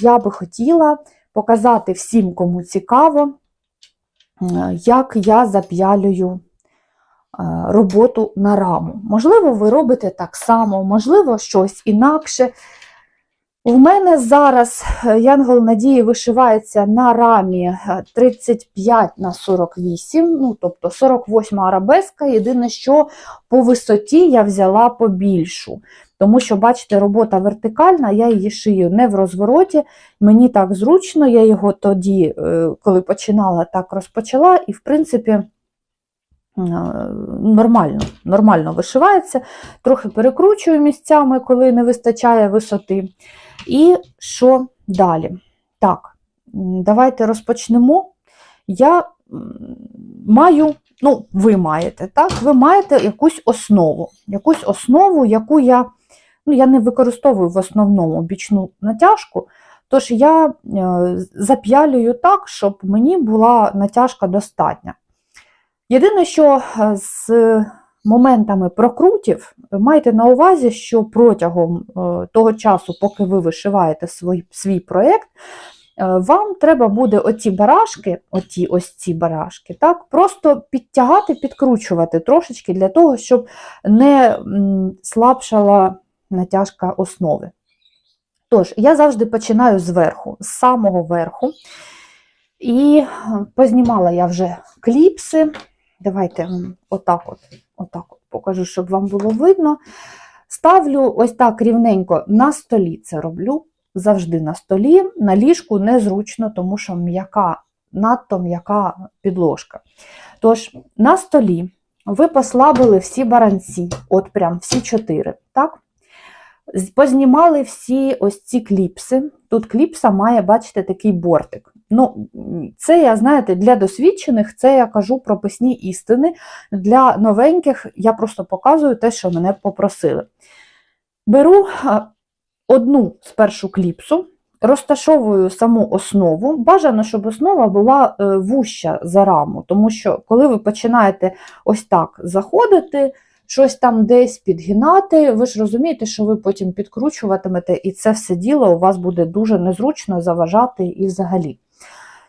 я би хотіла показати всім, кому цікаво, як я зап'ялюю роботу на раму. Можливо, ви робите так само, можливо, щось інакше. У мене зараз е, Янгол Надії вишивається на рамі е, 35 на 48, ну, тобто 48 арабеска. Єдине, що по висоті я взяла побільшу. Тому що, бачите, робота вертикальна, я її шию не в розвороті. Мені так зручно, я його тоді, е, коли починала, так розпочала, і, в принципі, нормально нормально вишивається. Трохи перекручую місцями, коли не вистачає висоти. І що далі? Так, давайте розпочнемо. Я маю, ну, ви маєте, так, ви маєте якусь основу, якусь основу, яку я ну, я не використовую в основному бічну натяжку, тож я е, зап'ялюю так, щоб мені була натяжка достатня. Єдине, що е, з моментами прокрутів, майте на увазі, що протягом е, того часу, поки ви вишиваєте свій, свій проєкт, е, вам треба буде оці барашки, оті ось ці барашки, так, просто підтягати, підкручувати трошечки для того, щоб не слабшала натяжка основи. Тож, я завжди починаю зверху, з самого верху. І познімала я вже кліпси. Давайте отак от, отак от покажу, щоб вам було видно. Ставлю ось так рівненько на столі це роблю, завжди на столі, на ліжку незручно, тому що м'яка, надто м'яка підложка. Тож, на столі ви послабили всі баранці, от прям всі чотири. так? Познімали всі ось ці кліпси. Тут кліпса має, бачите, такий бортик. Ну, Це я, знаєте, для досвідчених, це я кажу прописні істини. Для новеньких я просто показую те, що мене попросили. Беру одну спершу кліпсу, розташовую саму основу. Бажано, щоб основа була е, вуща за раму, тому що, коли ви починаєте ось так заходити, щось там десь підгинати, ви ж розумієте, що ви потім підкручуватимете, і це все діло у вас буде дуже незручно заважати і взагалі.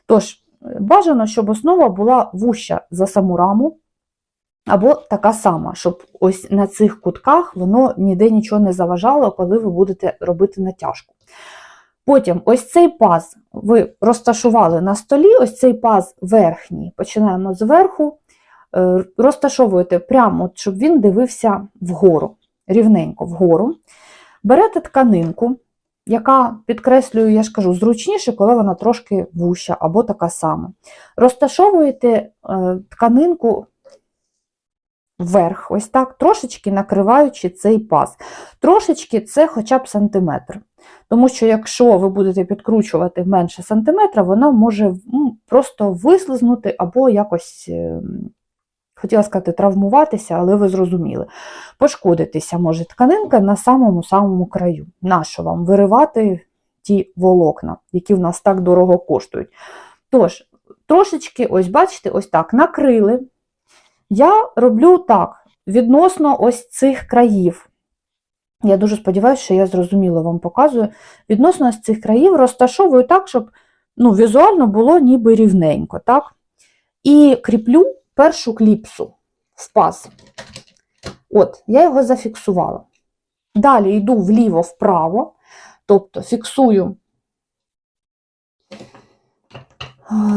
Тож, бажано, щоб основа була вуща за саму раму, або така сама, щоб ось на цих кутках воно ніде нічого не заважало, коли ви будете робити натяжку. Потім ось цей паз ви розташували на столі, ось цей паз верхній, починаємо зверху, е, розташовуєте прямо, щоб він дивився вгору, рівненько вгору. Берете тканинку, яка, підкреслюю, я ж кажу, зручніше, коли вона трошки вуща або така сама. Розташовуєте е, тканинку вверх, ось так, трошечки накриваючи цей паз. Трошечки це хоча б сантиметр. Тому що, якщо ви будете підкручувати менше сантиметра, вона може просто вислизнути або якось ем, хотіла сказати, травмуватися, але ви зрозуміли. Пошкодитися може тканинка на самому-самому краю. Нащо вам виривати ті волокна, які в нас так дорого коштують? Тож, трошечки, ось бачите, ось так накрили. Я роблю так, відносно ось цих країв. Я дуже сподіваюся, що я зрозуміло вам показую. Відносно ось цих країв розташовую так, щоб ну, візуально було ніби рівненько. так? І кріплю першу кліпсу в паз. От, я його зафіксувала. Далі йду вліво-вправо, тобто фіксую,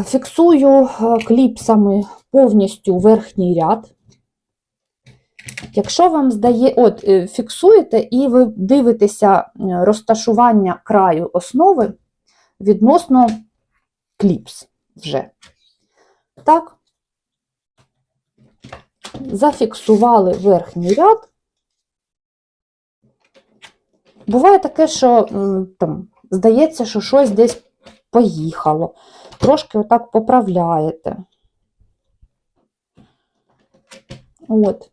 фіксую кліпсами повністю верхній ряд. Якщо вам здає, от, е, фіксуєте і ви дивитеся розташування краю основи відносно кліпс вже. Так, зафіксували верхній ряд. Буває таке, що там, здається, що щось десь поїхало. Трошки отак поправляєте. От.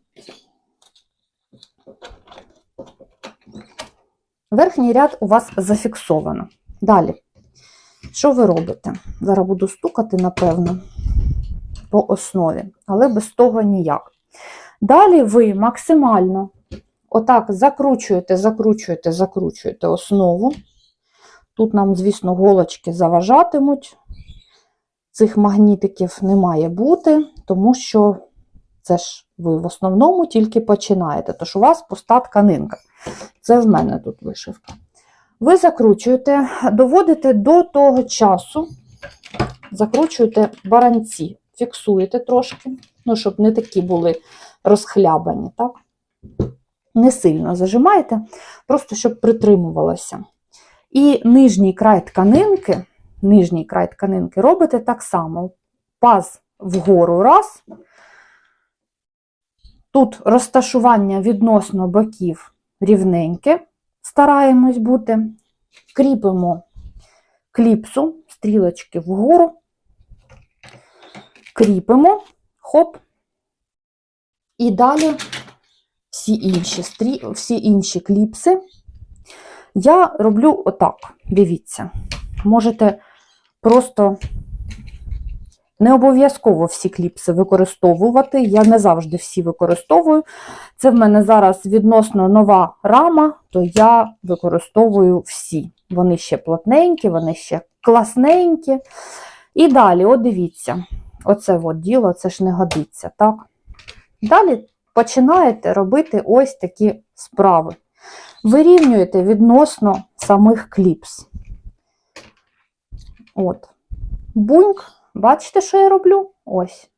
Верхній ряд у вас зафіксовано. Далі, що ви робите? Зараз буду стукати, напевно по основі, але без того ніяк. Далі ви максимально отак закручуєте, закручуєте, закручуєте основу, Тут нам, звісно, голочки заважатимуть. Цих магнітиків не має бути, тому що це ж ви в основному тільки починаєте. Тож у вас пуста тканинка. Це в мене тут вишивка. Ви закручуєте, доводите до того часу, закручуєте баранці, фіксуєте трошки, ну, щоб не такі були розхлябані, так? Не сильно зажимаєте, просто щоб притримувалося. І нижній край тканинки, нижній край тканинки робите так само. Паз вгору раз. Тут розташування відносно боків рівненьке, стараємось бути. Кріпимо кліпсу, стрілочки вгору, кріпимо, хоп. І далі всі інші, стрі... всі інші кліпси я роблю отак. Дивіться, можете просто не обов'язково всі кліпси використовувати. Я не завжди всі використовую. Це в мене зараз відносно нова рама, то я використовую всі. Вони ще плотненькі, вони ще класненькі. І далі, от дивіться, оце от діло, це ж не годиться, так? Далі починаєте робити ось такі справи. Вирівнюєте відносно самих кліпс. От. Буньк, бачите, що я роблю? Ось.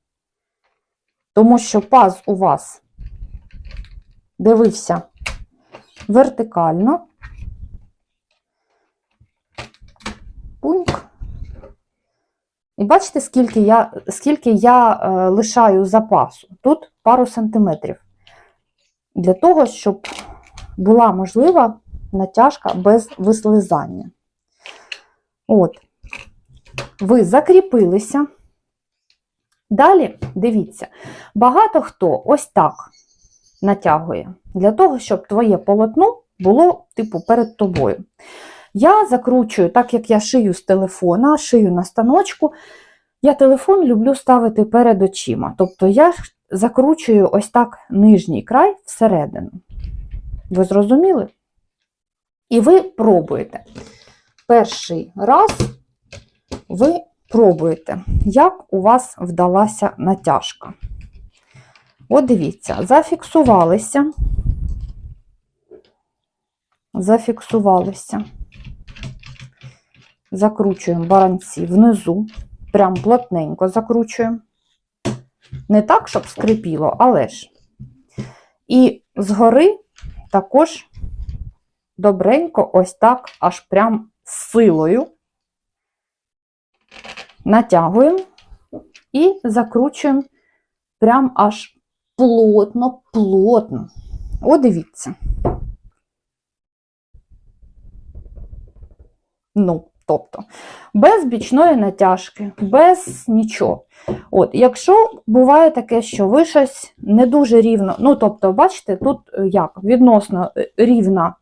Тому що паз у вас дивився вертикально. Буньк. І бачите, скільки я, скільки я е, лишаю запасу? Тут пару сантиметрів. Для того, щоб була можлива натяжка без вислизання. От, ви закріпилися. Далі, дивіться, багато хто ось так натягує, для того, щоб твоє полотно було, типу, перед тобою. Я закручую, так як я шию з телефона, шию на станочку, я телефон люблю ставити перед очима. Тобто я закручую ось так нижній край всередину. Ви зрозуміли? І ви пробуєте. Перший раз ви пробуєте, як у вас вдалася натяжка. От дивіться, зафіксувалися, зафіксувалися, закручуємо баранці внизу, прям плотненько закручуємо. Не так, щоб скрипіло, але ж. І згори також добренько, ось так, аж прям силою натягуємо і закручуємо прям аж плотно, плотно. О, дивіться. Ну, тобто, без бічної натяжки, без нічого. От, Якщо буває таке, що ви щось не дуже рівно, ну, тобто, бачите, тут е, як відносно е, рівна,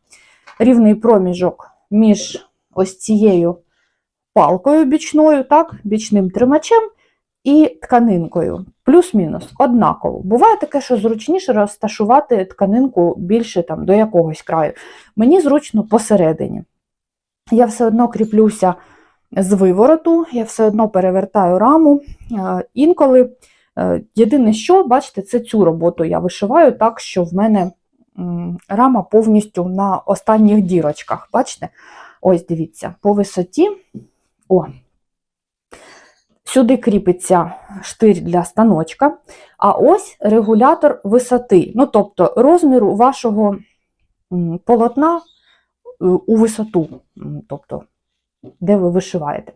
рівний проміжок між ось цією палкою бічною, так, бічним тримачем і тканинкою. Плюс-мінус, однаково. Буває таке, що зручніше розташувати тканинку більше там, до якогось краю. Мені зручно посередині. Я все одно кріплюся з вивороту, я все одно перевертаю раму. Е, Інколи, е, єдине, що, бачите, це цю роботу я вишиваю так, що в мене рама повністю на останніх дірочках. Бачите? Ось дивіться, по висоті. О, Сюди кріпиться штир для станочка, а ось регулятор висоти, ну, тобто розміру вашого полотна у висоту, тобто, де ви вишиваєте.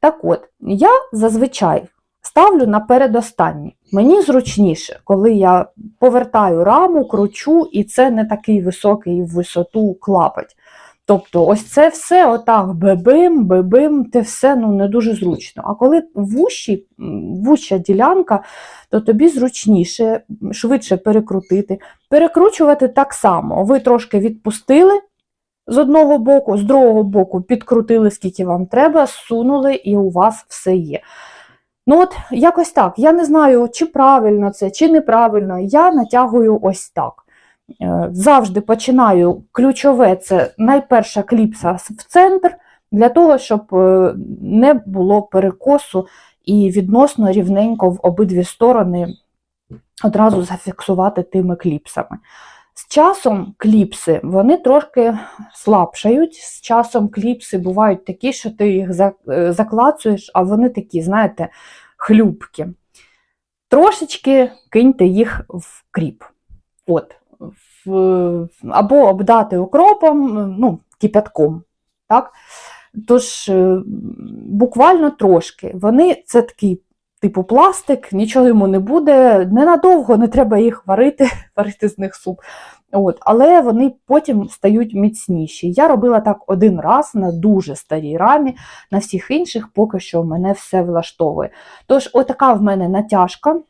Так от, я зазвичай ставлю на передостанній. Мені зручніше, коли я повертаю раму, кручу, і це не такий високий в висоту клапоть. Тобто, ось це все отак бебим, бебим, те все ну, не дуже зручно. А коли вущі, вуща ділянка, то тобі зручніше, швидше перекрутити. Перекручувати так само. Ви трошки відпустили з одного боку, з другого боку підкрутили, скільки вам треба, сунули, і у вас все є. Ну от, якось так. Я не знаю, чи правильно це, чи неправильно. Я натягую ось так. Е, Завжди починаю ключове це найперша кліпса в центр, для того, щоб е, не було перекосу і відносно рівненько в обидві сторони одразу зафіксувати тими кліпсами. З часом кліпси вони трошки слабшають. З часом кліпси бувають такі, що ти їх е, заклацуєш, а вони такі, знаєте, хлюпки. Трошечки киньте їх в кріп. От, або обдати укропом, ну, кипятком. Так? Тож, е, буквально трошки. Вони це такий типу пластик, нічого йому не буде. Ненадовго не треба їх варити, варити з них суп. От, але вони потім стають міцніші. Я робила так один раз на дуже старій рамі, на всіх інших поки що мене все влаштовує. Тож, отака в мене натяжка.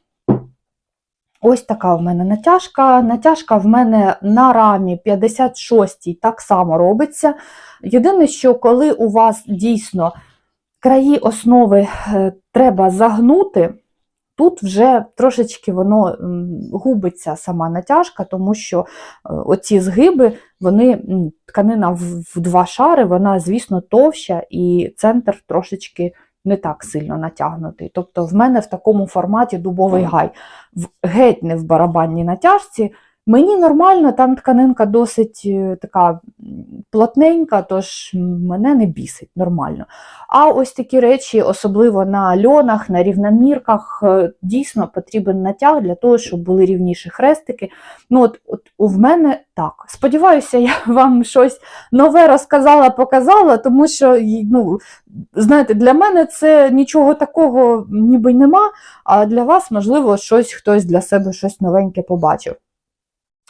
Ось така в мене натяжка. Натяжка в мене на рамі 56 так само робиться. Єдине, що коли у вас дійсно краї основи е, треба загнути, тут вже трошечки воно губиться сама натяжка, тому що е, оці згиби, вони, тканина в, два шари, вона, звісно, товща, і центр трошечки не так сильно натягнутий. Тобто в мене в такому форматі дубовий гай, геть не в барабанній натяжці. Мені нормально, там тканинка досить е, така плотненька, тож мене не бісить нормально. А ось такі речі, особливо на льонах, на рівномірках, е, дійсно потрібен натяг для того, щоб були рівніші хрестики. Ну, от, от в мене так. Сподіваюся, я вам щось нове розказала, показала, тому що ну, знаєте, для мене це нічого такого ніби нема, а для вас, можливо, щось хтось для себе щось новеньке побачив.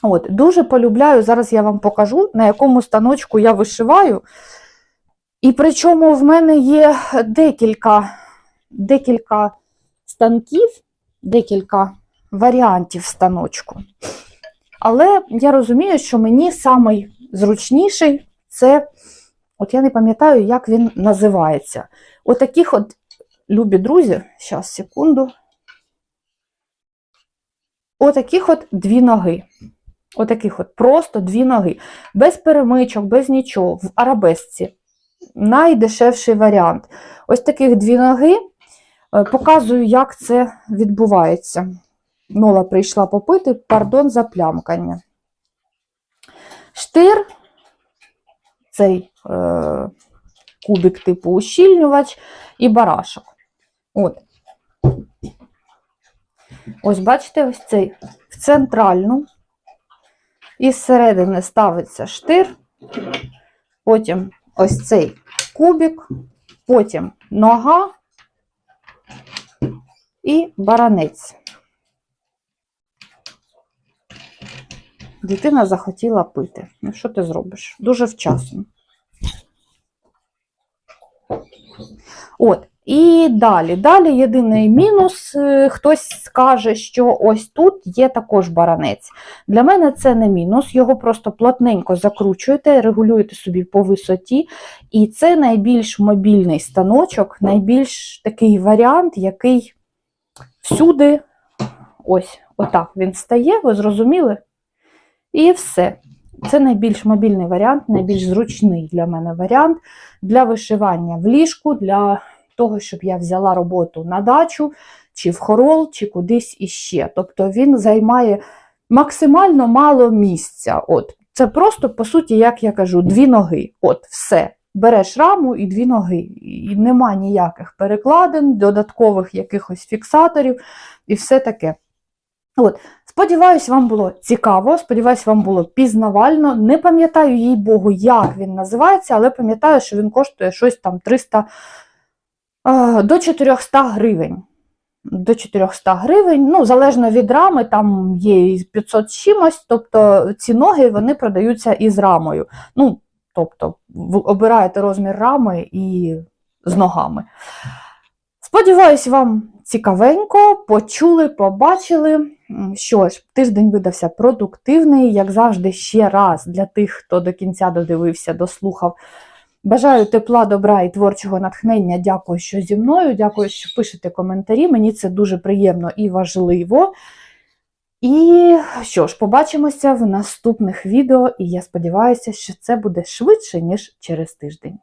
От, дуже полюбляю, зараз я вам покажу, на якому станочку я вишиваю. І причому в мене є декілька, декілька станків, декілька варіантів станочку. Але я розумію, що мені самий зручніший це, от я не пам'ятаю, як він називається. Отаких от, любі друзі, зараз, секунду. Отаких от дві ноги. Отаких от просто дві ноги. Без перемичок, без нічого, в арабесці. Найдешевший варіант. Ось таких дві ноги. Е, Показую, як це відбувається. Нола прийшла попити, пардон за плямкання. Штир, цей е, кубик типу ущільнювач і барашок. От. Ось, бачите, ось цей в центральну. І зсередини ставиться штир, потім ось цей кубик, потім нога і баранець. Дитина захотіла пити. Ну, що ти зробиш? Дуже вчасно. От. І далі. Далі єдиний мінус. е, Хтось скаже, що ось тут є також баранець. Для мене це не мінус, його просто плотненько закручуєте, регулюєте собі по висоті. І це найбільш мобільний станочок, найбільш такий варіант, який всюди, ось, отак він стає, ви зрозуміли? І все. Це найбільш мобільний варіант, найбільш зручний для мене варіант для вишивання в ліжку, для того, щоб я взяла роботу на дачу, чи в хорол, чи кудись іще. Тобто він займає максимально мало місця. От. Це просто, по суті, як я кажу, дві ноги. От, все. Береш раму і дві ноги. І нема ніяких перекладин, додаткових якихось фіксаторів і все таке. От. Сподіваюсь, вам було цікаво, сподіваюсь, вам було пізнавально. Не пам'ятаю, їй Богу, як він називається, але пам'ятаю, що він коштує щось там 300 е, до 400 гривень. До 400 гривень, ну, залежно від рами, там є і 500 з чимось, тобто ці ноги вони продаються із рамою. Ну, тобто, обираєте розмір рами і з ногами. Сподіваюсь, вам цікавенько, почули, побачили. Що ж, тиждень видався продуктивний, як завжди, ще раз для тих, хто до кінця додивився, дослухав. Бажаю тепла, добра і творчого натхнення. Дякую, що зі мною. Дякую, що пишете коментарі. Мені це дуже приємно і важливо. І що ж, побачимося в наступних відео, і я сподіваюся, що це буде швидше, ніж через тиждень.